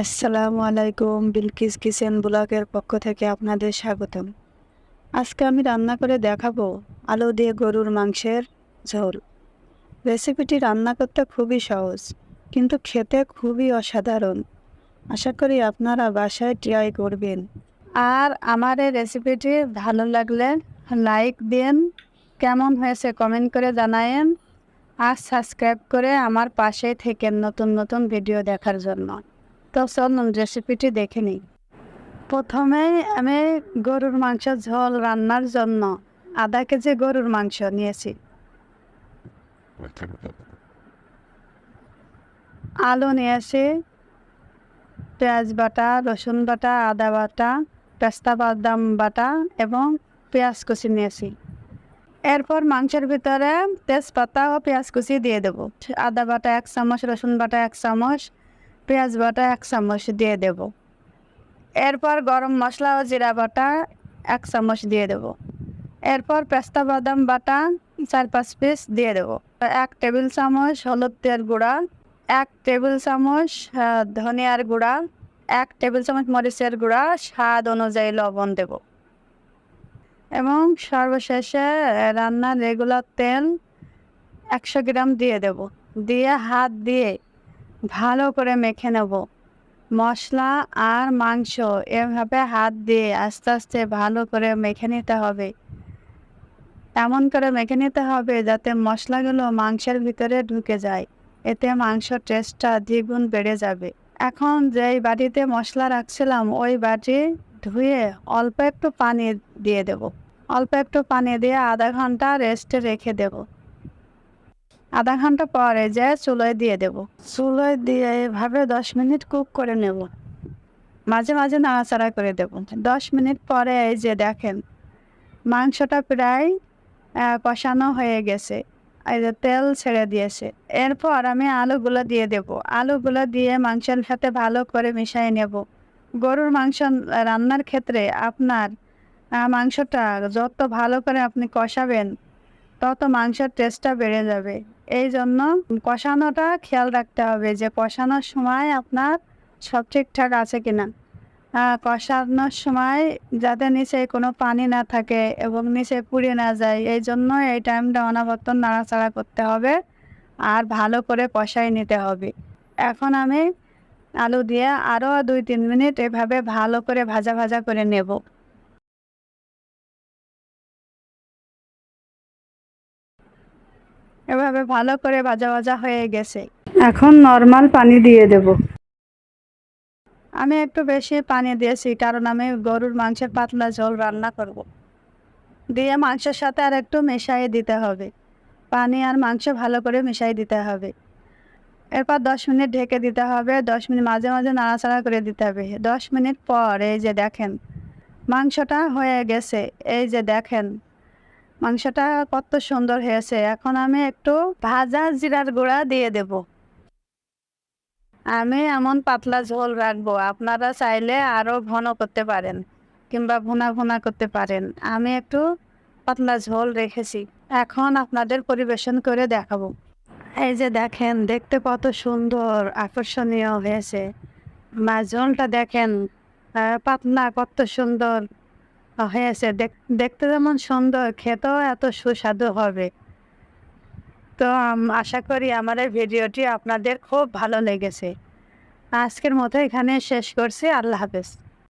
আসসালামু আলাইকুম, বিলকিস কিচেন ব্লগের পক্ষ থেকে আপনাদের স্বাগতম। আজকে আমি রান্না করে দেখাবো আলু দিয়ে গরুর মাংসের ঝোল। রেসিপিটি রান্না করতে খুবই সহজ, কিন্তু খেতে খুবই অসাধারণ। আশা করি আপনারা বাসায় ট্রাই করবেন। আর আমার এই রেসিপিটি ভালো লাগলে লাইক দিন, কেমন হয়েছে কমেন্ট করে জানায়েন, আর সাবস্ক্রাইব করে আমার পাশে থেকে নতুন নতুন ভিডিও দেখার জন্য। তো চলুন রেসিপিটি দেখে নিই। প্রথমে আমি গরুর মাংস ঝোল রান্নার জন্য আধা কেজি গরুর মাংস নিয়েছি। আলু নিয়েছি, পেঁয়াজ বাটা, রসুন বাটা, আদা বাটা, পেস্তা বাদাম বাটা এবং পেঁয়াজ কুচি নিয়েছি। এরপর মাংসের ভিতরে তেজপাতা ও পেঁয়াজ কুচি দিয়ে দেবো। আদা বাটা এক চামচ, রসুন বাটা এক চামচ পেঁয়াজ বাটা এক চামচ দিয়ে দেব। এরপর গরম মশলা ও জিরা বাটা এক চামচ দিয়ে দেব। এরপর পেস্তা বাদাম বাটা চার পাঁচ পিস দিয়ে দেব। এক টেবিল চামচ হলুদ তেল গুঁড়া, এক টেবিল চামচ ধনিয়ার গুঁড়া, এক টেবিল চামচ মরিচের গুঁড়া, স্বাদ অনুযায়ী লবণ দেব। এবং সর্বশেষে রান্নার রেগুলার তেল একশো গ্রাম দিয়ে দেব। দিয়ে হাত দিয়ে ভালো করে মেখে নেব। মশলা আর মাংস এভাবে হাত দিয়ে আস্তে আস্তে ভালো করে মেখে নিতে হবে। এমন করে মেখে নিতে হবে যাতে মশলাগুলো মাংসের ভিতরে ঢুকে যায়। এতে মাংস টেস্টটা দ্বিগুণ বেড়ে যাবে। এখন যেই বাটিতে মশলা রাখছিলাম, ওই বাটি ধুয়ে অল্প একটু পানি দিয়ে দেব। অল্প একটু পানি দিয়ে আধা ঘণ্টা রেস্টে রেখে দেবো। আধা ঘণ্টা পরে যে চুলোয় দিয়ে দেব। চুলোয় দিয়ে এভাবে দশ মিনিট কুক করে নেব। মাঝে মাঝে নাড়াচাড়া করে দেব। দশ মিনিট পরে এই যে দেখেন, মাংসটা প্রায় কষানো হয়ে গেছে। এই যে তেল ছেড়ে দিয়েছে। এরপর আমি আলুগুলো দিয়ে দেব। আলুগুলো দিয়ে মাংসের সাথে ভালো করে মিশিয়ে নেব। গরুর মাংস রান্নার ক্ষেত্রে আপনার মাংসটা যত ভালো করে আপনি কষাবেন, তত মাংসের টেস্টটা বেড়ে যাবে। এই জন্য কষানোটা খেয়াল রাখতে হবে যে কষানোর সময় আপনার সব ঠিকঠাক আছে কিনা। কষানোর সময় যাতে নিচে কোনো পানি না থাকে এবং নিচে পুড়ে না যায় এই জন্য এই টাইমটা অনাবর্তন নাড়াচাড়া করতে হবে আর ভালো করে কষাই নিতে হবে। এখন আমি আলু দিয়ে আরও দুই তিন মিনিট এভাবে ভালো করে ভাজা ভাজা করে নেব। এভাবে ভালো করে ভাজা ভাজা হয়ে গেছে। এখন নর্মাল পানি দিয়ে দেব। আমি একটু বেশি পানি দিয়েছি কারণ আমি গরুর মাংসের পাতলা ঝোল রান্না করব। দিয়ে মাংসের সাথে আর একটু মেশাই দিতে হবে। পানি আর মাংস ভালো করে মেশাই দিতে হবে। এরপর দশ মিনিট ঢেকে দিতে হবে দশ মিনিট মাঝে মাঝে নাড়াচাড়া করে দিতে হবে। দশ মিনিট পর এই যে দেখেন মাংসটা হয়ে গেছে এই যে দেখেন। মাংসটা কত সুন্দর হয়েছে। এখন আমি একটু ভাজা জিরার গুঁড়া দিয়ে দেব। আমি এমন পাতলা ঝোল রাখব, আপনারা চাইলে আরও ঘন করতে পারেন কিংবা ভুনা ভুনা করতে পারেন। আমি একটু পাতলা ঝোল রেখেছি। এখন আপনাদের পরিবেশন করে দেখাবো। এই যে দেখেন, দেখতে কত সুন্দর, আকর্ষণীয় হয়েছে। মা ঝোলটা দেখেন পাতলা কত সুন্দর। হয়েছে দেখ- দেখতে যেমন সুন্দর, খেতেও এত সুস্বাদু হবে। তো আশা করি আমার এই ভিডিওটি আপনাদের খুব ভালো লেগেছে। আজকের মতো এখানে শেষ করছি। আল্লাহ হাফেজ।